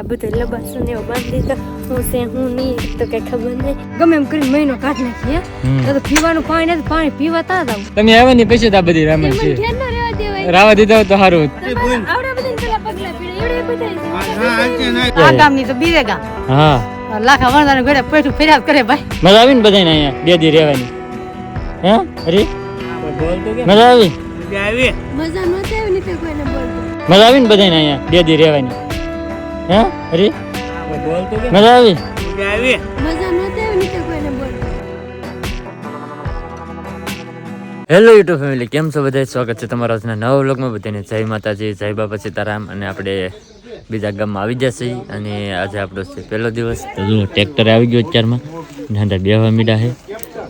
આ બધું લબાસો ને એવું બાંધી દીધો. હું છે હું નહીં તો કઈ ખબર નહીં. ગમે એમ કરીને મહિનો કાઢ નાખીએ. તો તો પીવાનું પાણી નથી પાણી પીવા તા જ તમે આવ્યા ને પછી આ બધી રામાયણ છે. ધ્યાન ન રહેવા દેવાય. રાવા દીધા તો સારું આવડા બધા પેલા પગલા પીડે. એવડે બધા આ ગામની તો બીજે ગામ હા લાખા વણદાને ઘરે પેઠું ફેર્યા કરે ભાઈ. મજા આવી ને બધાને અહીંયા બે દી રહેવાની. હે હરી? મજા આવી? મજા આવી ને તે કોઈને બોલતો મજા આવી ને બધાને અહીંયા બે દી રહેવાની. હે? અરે મજા આવી? મજા હેલો યુટ્યુબ ફેમિલી કેમ છો બધા સ્વાગત છે તમારા આજના નવા વ્લોગમાં. બધાને જય માતાજી, જય બાપા સીતારામ. અને આપણે બીજા ગામમાં આવી જશે અને આજે આપણો છે પહેલો દિવસ. તો જો ટ્રેક્ટર આવી ગયો અત્યારમાં. અંદર બેવા મીડા છે.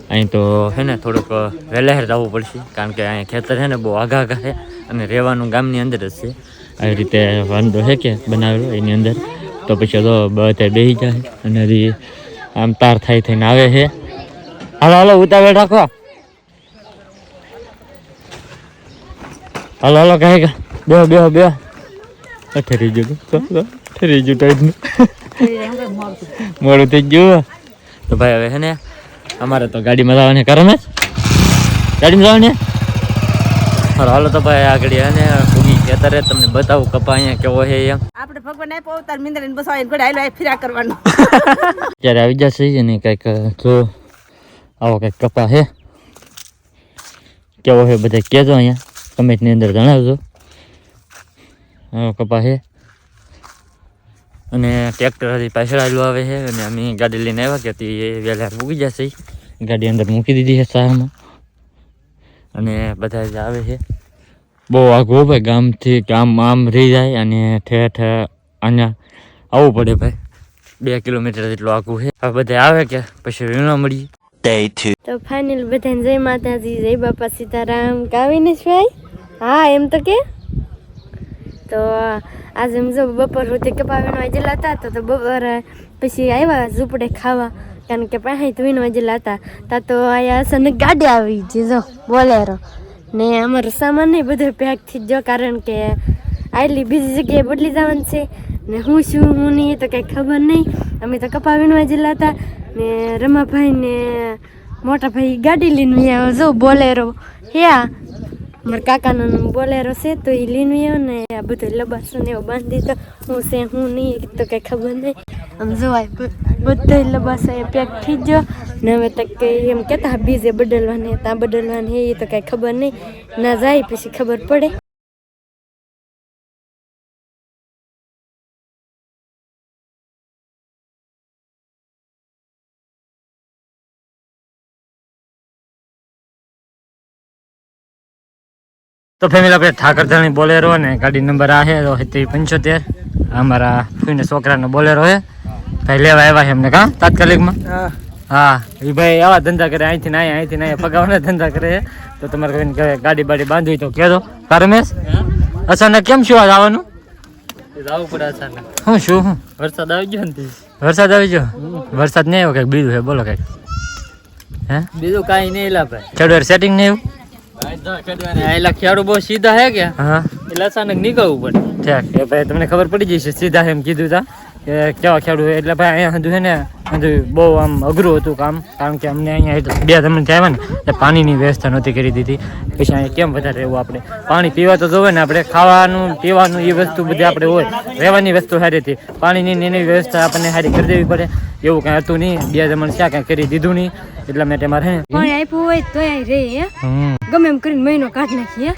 અહીં તો હે ને, થોડુંક વહેલાહેર જવું પડશે. કારણ કે અહીંયા ખેતર છે ને, બહુ આઘા આઘા છે. અને રહેવાનું ગામની અંદર જ છે. આવી રીતે વાંધો છે કે બનાવેલો એની અંદર તો પછી તો બધા બેસી જાય અને હજી આમ તાર થાય થઈને આવે છે હાલો હાલો ઉતાવળ રાખો હાલો હાલો કહે બેહો બેહો બેહો આ ઠરી ગયું તો, તો, ઠરી ગયું ટાઈટનું મોડું થઈ ગયું તો ભાઈ હવે હે ને અમારે તો ગાડીમાં જવાને કરે ને ગાડીમાં જવાને હાલો હાલો તો ભાઈ આગળ હે ને ખેતરે તમને બતાવું કપા અહીંયા કેવો છે એમ. આપણે ભગવાન આપ્યો અવતાર મિંદર ને બસ આવીને આવેલો ફિરા કરવાનું. ત્યારે આવી જશે ને કંઈક જો આવો કંઈક કપા છે. કેવો છે બધા કહેજો અહીંયા કમેન્ટની અંદર જણાવજો. આવો કપા છે. અને ટ્રેક્ટર હજી પાછળ આવેલું આવે છે અને અમે ગાડી લઈને આવ્યા કે તે વહેલા મૂકી જશે ગાડી અંદર મૂકી દીધી છે સારામાં અને બધા જ આવે છે. બહુ આઘું ભાઈ ગામથી ગામ આમ રહી જાય અને ઠેઠ અહીંયા આવવું પડે ભાઈ. બે કિલોમીટર જેટલું આઘું છે. હવે બધા આવે કે પછી વીણો મળીએ. તો ફાઇનલ બધાને જય માતાજી જય બાપા સીતારામ. કાવીને ભાઈ? હા એમ તો કે? તો આજે એમ જો બપોર સુધી કપાવીને વાજેલા હતા તો તો બપોર પછી આવ્યા ઝૂપડે ખાવા. કારણ કે પાસે તો વીનો વાજેલા હતા. તા તો અહીંયા અચાનક ગાડી આવી ગઈ જો બોલેરો. ને અમારો સામાન નહીં બધો પેક થઈ ગયો કારણ કે આટલી બીજી જગ્યાએ બદલી જવાનું છે. ને હું શું હું નહીં તો કંઈ ખબર નહીં. અમે તો કપા વીણવા જેલા હતા. ને રમાભાઈ ને મોટા ગાડી લઈને આવ્યા જો બોલેરો. યા મારા કાકાનો બોલેરો છે તો એ લઈને આવ્યો ને આ બધું લબાસો ને એવું બાંધી તો હું છે હું નહીં તો કંઈ ખબર નહીં આમ જોવાય બધો લબાસો એ પેક થઈ ગયો ને હવે તો કે એમ કહેતા બીજે બદલવાની ત્યાં બદલવાની એ તો કાંઈ ખબર નહીં ના જાય પછી ખબર પડે તો ફેમિલી આપણે ઠાકરધાણી બોલેરો ને ગાડી નંબર આ છે સિત્તેર પંચોતેર. અમારા ફૂઈને છોકરાનો બોલેરો છે. ભાઈ લેવા આવ્યા છે એમને કા તાત્કાલિકમાં? હા. એ ભાઈ આવા ધંધા કરે અહીંથી ના અહીંથી ના પગાવવાના ધંધા કરે છે. તો તમારે કોઈને કહે ગાડી બાડી બાંધવી તો કહેજો રમેશ? અચાનક કેમ શું આજ આવવાનું? જવું પડે અચાનક. હું શું હું? વરસાદ આવી ગયો ને વરસાદ આવી ગયો? વરસાદ નહીં આવ્યો કંઈક બીજું છે બોલો કંઈક. હે? બીજું કાંઈ નહીં ભાઈ. ખેડૂત સેટિંગ નહીં આવ્યું? એલા ખેડૂ બહુ સીધા હે કે? હા. એટલે અચાનક નીકળવું પડે. ઠીક એ ભાઈ તમને ખબર પડી જશે સીધા એમ કીધું તા કે કેવા ખેડૂત એટલે ભાઈ અહીંયા હતું છે ને બધું બહુ આમ અઘરું હતું કામ કારણ કે અમને અહીંયા બે ત્યાં આવ્યા ને એટલે પાણીની વ્યવસ્થા નહોતી કરી દીધી. પછી અહીંયા કેમ વધારે રહેવું આપણે? પાણી પીવા તો જોવે ને આપણે ખાવાનું પીવાનું એ વસ્તુ બધી આપણે હોય. રહેવાની વસ્તુ સારી હતી. પાણીની ને એની વ્યવસ્થા આપણને સારી કરી દેવી પડે. એવું કાંઈ હતું નહીં. બે જમણ ક્યાં કાંઈ કરી દીધું નહીં. એટલા માટે મારે પાણી આપ્યું હોય તો રહે ગમે એમ કરીને મહિનો કાઢ નાખીએ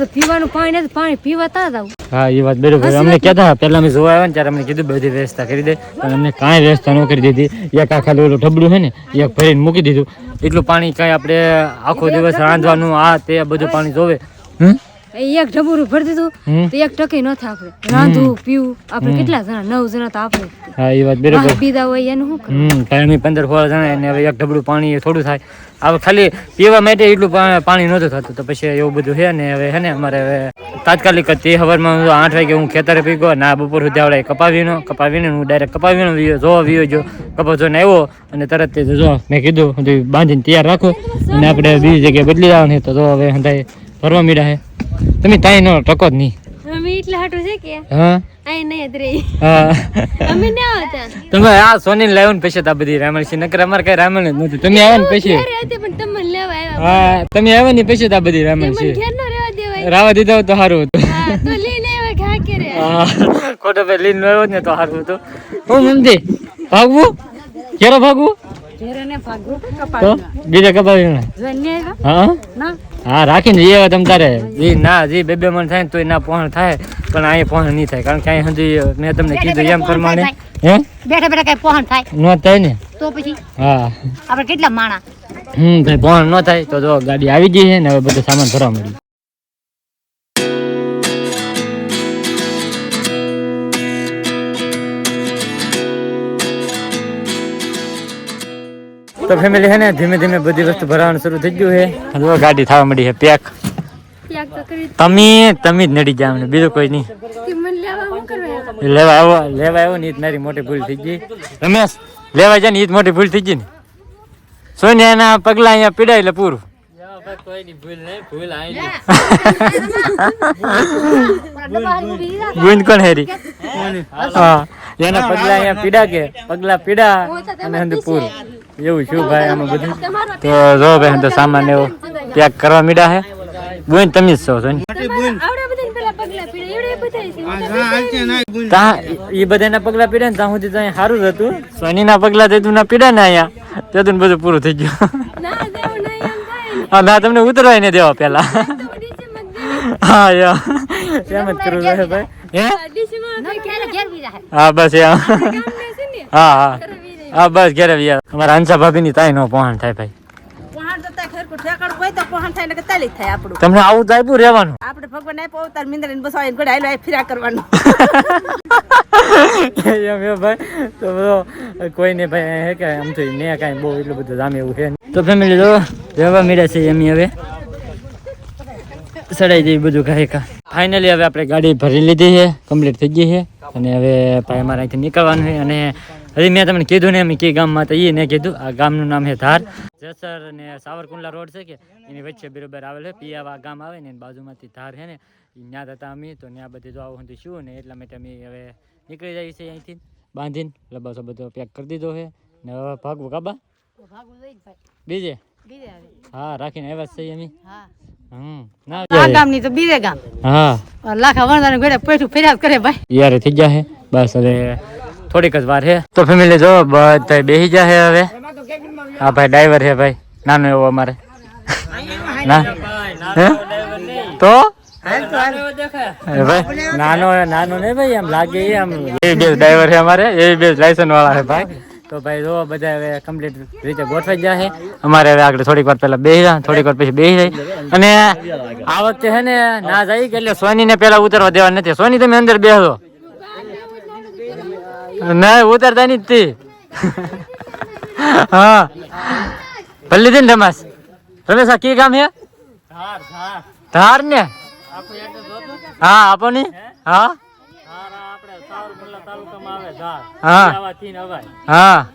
તો પીવાનું પાણી પાણી પીવા તા જ આવું. હા એ વાત બરોબર. અમને કહેતા પહેલા અમે જોવા આવ્યા ને ત્યારે અમને કીધું બધી વ્યવસ્થા કરી દે. પણ અમને કાંઈ વ્યવસ્થા ન કરી દીધી. એક આખા ઓલું ઠબડું છે ને એક ભરીને મૂકી દીધું. એટલું પાણી કાંઈ આપણે આખો દિવસ રાંધવાનું આ તે બધું પાણી જોવે. હમ? એક ઢબુરું ભરી દીધું તો એક ટકે ન થાય આપણે. રાંધવું પીવું આપણે કેટલા જણા નવ જણા તો આપણે. હા એ વાત બરાબર. પીધા હોય એનું શું? હમ ટાઈમે પંદર સોળ જણા એને હવે એક ઢબડું પાણી થોડું થાય. હવે ખાલી પીવા માટે એટલું પાણી નહોતું થતું તો પછી એવું બધું છે ને હવે હે ને અમારે હવે તાત્કાલિક તે સવારમાં હું આઠ વાગે હું ખેતરે પી ગયો ના બપોર સુધી આવડે કપાવીનો કપાવીને હું ડાયરેક્ટ કપાવીનો વિયો જોવા વિયો જો કપા જોઈને આવ્યો અને તરત તે જો મેં કીધું બાંધીને તૈયાર રાખો અને આપણે બીજી જગ્યાએ બદલી જવાની તો હવે હંધાય ફરવા મીડા છે. તમે તાઈ નો ટકો જ નહીં. અમે એટલે હાટું છે કે? હા? આય નહીં જ રહી. હા. અમે ન આવતા. તમે આ સોની લાવ્યો ને પછી આ બધી રામણ છે નકર અમારે કઈ રામણ જ નથી તમે આવ્યા ને પછી? પણ તમને લેવા આવ્યા હા તમે આવ્યા ને પછી તા બધી રામણ મને છે. ઘેર નો રહેવા દેવાય. રાવા દીધા તો સારું હતું. હા તો લઈને આવ્યા ઘા કરે હા. કોટો પે લઈને આવ્યો ને તો સારું હતું. હું મમતી ભાગવું? કેરો ભાગવું? તો બીજા કપાવી હા હા રાખીને જઈએ હવે તમ તારે. જી ના જી બે બે મણ થાય ને તોય ના પહોંચ થાય પણ અહીંયા પહોંચ નહીં થાય કારણ કે અહીં સુધી મેં તમને કીધું એમ પ્રમાણે. હે? બેઠા બેઠા કઈ પહોંચ થાય. ન થાય ને? તો પછી? હા. આપણે કેટલા માણા? હમ કઈ પહોંચ ન થાય તો જો ગાડી આવી ગઈ છે ને હવે બધો સામાન ભરવા મળ્યું તો ફેમિલી છે ને ધીમે ધીમે બધી વસ્તુ ભરાવાનું શરૂ થઈ ગયું છે જો ગાડી થવા મળી છે પેક તમે તમે જ નડી જાવ ને બીજું કોઈ નહીં. લેવા આવો લેવા આવ્યો ને એ મારી મોટી ભૂલ થઈ ગઈ. રમેશ લેવા જાય ને એ જ મોટી ભૂલ થઈ ગઈ ને. સોનિયાના પગલા અહીંયા પીડાય એટલે પૂરું. કોઈની ભૂલ નહીં ભૂલ આવી ગુંજ કોણ હેરી? હા એના પગલા અહીંયા પીડા કે પગલા પીડા અને પૂરું. એવું શું ભાઈ આમાં બધું? તો જો ભાઈ તો સામાન એવો પેક કરવા મીડા હે. બોઈન તમે જ છો સોની. આવડે બધા પેલા પગલા પીડે એવડે બધા છે તા એ બધાના પગલા પીડ્યા ને ત્યાં સુધી તો અહીંયા સારું જ હતું. સોનીના પગલા તે ના પીડા ને અહીંયા. તે બધું પૂરું થઈ ગયું. હા ના તમને ઉતરવાય ને દેવા પેલા. હા યા. એમ જ કરવું ભાઈ? હે? હા બસ ને. હા હા. હા બસ ઘરે વ્યા. અમારા હંસા ભાભી ની તાઈ નો પહોંચ થાય ભાઈ. ઘર તમને આવું આપ્યું રહેવાનું. આપણે ભગવાન આપ્યો અવતાર મિંદર ને બસ ફિરા કરવાનું. એમ એ ભાઈ તો બધો કોઈ ને ભાઈ હે કે આમ તો ને કાંઈ બહુ એટલું બધું જામે એવું છે તો ફેમિલી જો રહેવા મળ્યા છે એમ હવે. સડાઈ દઈ બધું કા. ફાઇનલી હવે આપણે ગાડી ભરી લીધી છે કમ્પ્લીટ થઈ ગઈ છે. અને હવે ભાઈ અમારે અહીંથી નીકળવાનું છે અને હજી મેં તમને કીધું ને એમ કે ગામમાં તો એ ને કીધું આ ગામનું નામ છે ધાર. જસર અને સાવરકુંડલા રોડ છે કે એની વચ્ચે બરોબર આવેલ છે પિયાવા ગામ આવે ને એની બાજુમાંથી ધાર છે ને ઈ ન્યા હતા અમે તો ત્યાં બધી જો આવું હતું શું ને એટલા માટે અમે હવે નીકળી જઈએ છીએ અહીંથી. બાંધીને એટલે બસ આ બધો પેક કરી દીધો છે ને હવે ભાગવું કાબા બીજે? બીજે આવે હા રાખીને આવ્યા જ છીએ અમે. હા. હમ ના. આ ગામની તો બીજે ગામ. હા. લાખા વણદાને ઘોડે પેઠું ફેર્યા જ કરે ભાઈ. યાર થઈ ગયા છે બસ હવે થોડીક જ વાર છે તો ફેમિલી જો બધા બેસી જાય છે હવે. હા ભાઈ ડ્રાઈવર છે ભાઈ. નાનો એવો અમારે. ના? હે? તો? નાનો નાનો નહીં ભાઈ આમ લાગે એ આમ. એ ડ્રાઈવર છે અમારે એ બે લાયસન્સ વાળા છે ભાઈ. તો ભાઈ જો બધા હવે કમ્પ્લીટ રીતે ગોઠવાઈ ગયા છે અમારે હવે આગળ થોડીક વાર પહેલા બેસી જાય થોડીક વાર પછી બેસી જાય અને આ વખતે છે ને ના જાય એટલે સોની ને પેલા ઉતરવા દેવા નથી. સોની તમે અંદર બેસો ના ઉતરતા નહીં તે. હા. ભલે લીધી ને રમેશ. રમેશ આ કી ગામ હે? ધાર ને? હા આપો ની હા. હા. હા.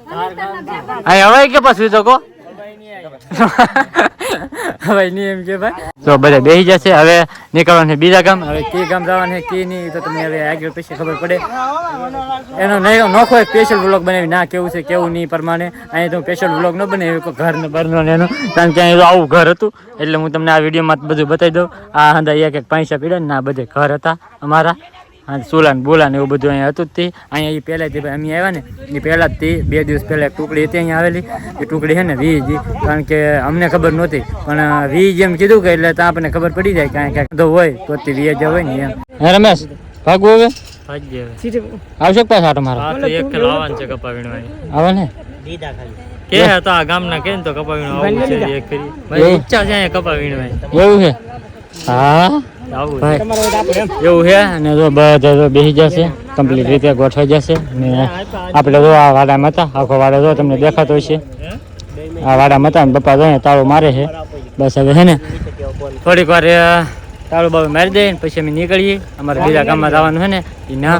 હવાઈ કે પછી તો કો નહીં એમ કે ભાઈ. તો બધા બેસી જશે, હવે નીકળવાનું બીજા ગામ. હવે કે ગામ જવાનું કી નહીં, તો તમને હવે આગળ પછી ખબર પડે. એનો નહીં નોખો એક સ્પેશિયલ વ્લોગ બનાવી. ના, કેવું છે, કેવું નહીં, પ્રમાણે. અહીંયા તો સ્પેશિયલ વ્લોગ ન બનાવ્યો એવું ઘર ને બરનો ને એનો. કારણ કે અહીં આવું ઘર હતું. એટલે હું તમને આ વિડીયોમાં બધું બતાવી દઉં. આ હંદા એક એક પૈસા પીડે ને આ બધે ઘર હતા અમારા. હા સોલા ને બોલા ને એવું બધું અહીંયા હતું જ તે. અહીંયા એ પહેલાંથી ભાઈ અમે આવ્યા ને એ પહેલાં જ તે બે દિવસ પહેલાં એક ટુકડી હતી અહીંયા આવેલી. એ ટુકડી છે ને વીજ કારણ કે અમને ખબર નહોતી. પણ વીજ જેમ કીધું કે એટલે ત્યાં આપણને ખબર પડી જાય કાંઈ કાંઈક તો હોય તો તે વીજ હોય ને એમ. હે રમેશ ભાગવું હવે? આવશો પાછા આટો મારો? એક કિલો આવવાનું છે કપા વીણવાની આવે ને. કે હતા આ ગામના કે ને તો કપા વીણવા આવું છે એક કરી. ઈચ્છા છે કપા વીણવાની એવું છે? હા? એવું છે? અને જો બધા જો બેસી જશે કમ્પ્લીટ રીતે ગોઠવાઈ જશે. ને આપણે જો આ વાડામાં હતા આખો વાડો જો તમને દેખાતો હશે. આ વાડામાં હતા ને પપ્પા જો તાળું મારે છે. બસ હવે છે ને થોડીક વાર તાળું બાળું મારી દઈએ પછી અમે નીકળીએ. અમારે બીજા ગામમાં જવાનું છે ને ના.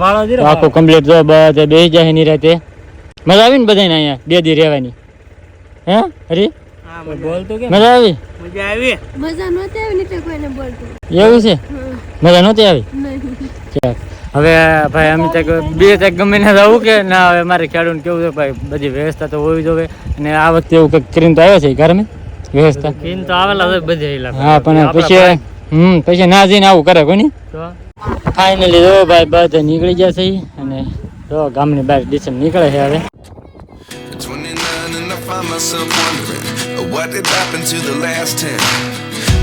આખું કમ્પ્લીટ જો બધા બેસી જાય ની રાતે. મજા આવી ને બધાને અહીંયા બે દી રહેવાની. હે? હરી? બોલ તો મજા આવી. મજા આવી? મજા નહોતી આવી ને કોઈને બોલતું. એવું છે? મજા નહોતી આવી? હવે ભાઈ અમે ત્યાં બે ત્યાં ગમે ને જવું કે ના હવે મારે ખેડૂત કેવું છે ભાઈ બધી વ્યવસ્થા તો હોવી જોવે અને આ વખતે એવું કંઈક કરીને તો આવ્યો છે ઘરમાં? વ્યવસ્થા? કિન તો આવેલા બધે હા પણ પછી હમ પછી ના જઈને આવું કરે કોની? તો? ફાઇનલી જો ભાઈ બધા નીકળી ગયા છે અને જો ગામની બહાર ડીસમ નીકળે છે હવે. 29 and I find myself wondering uh, what did happen to the last ten.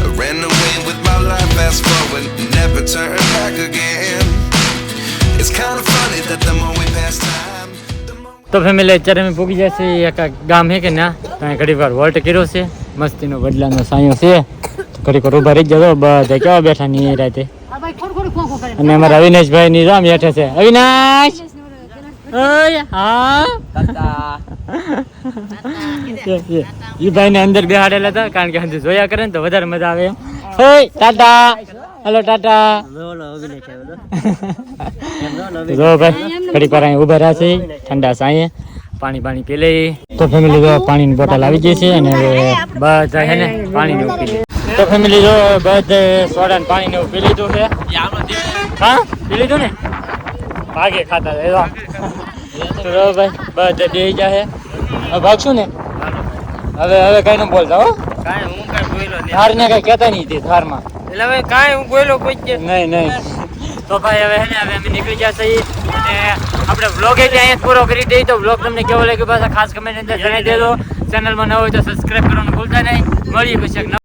I ran away with my life, fast forward, never turn back again. It's kind of funny that the more we pass time, તો family અત્યારે અમે પૂગી જશે એક ગામ હે કે ના ત્યાં ઘડી વાર વોલ્ટ કર્યો છે મસ્તીનો બદલાનો સાયો છે ઘડી વાર ઊભા રહી જતો બધા કેવા બેઠા ની રાતે અને અમારા અવિનાશભાઈ ની રામ બેઠા છે અવિનાશ હા ભાઈ અંદર બેહાડેલા હતા, કારણ કે હંધે જોયા કરે ને તો વધારે મજા આવે એમ. ઓય ટાટા. હેલો, ટાટા. જો ભાઈ ઘડી વાર અહીં ઊભા રહ્યા છે. ઠંડા સાંયે પાણી પાણી પી લઈ તો ફેમિલી જો પાણીની બોટલ આવી ગઈ છે અને બધા છે ને પાણી ને પી તો ફેમિલી જો બધે સોડા પાણી ને પી લીધું છે. હા? પી લીધું ને? ભાગે ખાતા. તો જો ભાઈ બધે બે જાય હવે ભાગશું ને? હવે હવે કઈ ન બોલતા હો. કાંઈ હું કાંઈ બોલ્યો નહીં. થાર ને કઈ કહેતા નહીં તે થારમાં એટલે હવે કાંઈ હું બોલ્યો કોઈ જ નહીં નહીં. તો ભાઈ હવે હે ને હવે અમે નીકળી ગયા છીએ. અને આપણે વ્લોગ એટલે અહીંયા જ પૂરો કરી દઈએ. તો વ્લોગ તમને કેવો લાગ્યો પાછા? ખાસ કમેન્ટ અંદર જણાવી દેજો. ચેનલમાં ન હોય તો સબસ્ક્રાઇબ કરવાનું ભૂલતા નહીં. મળીએ પછી એક નવા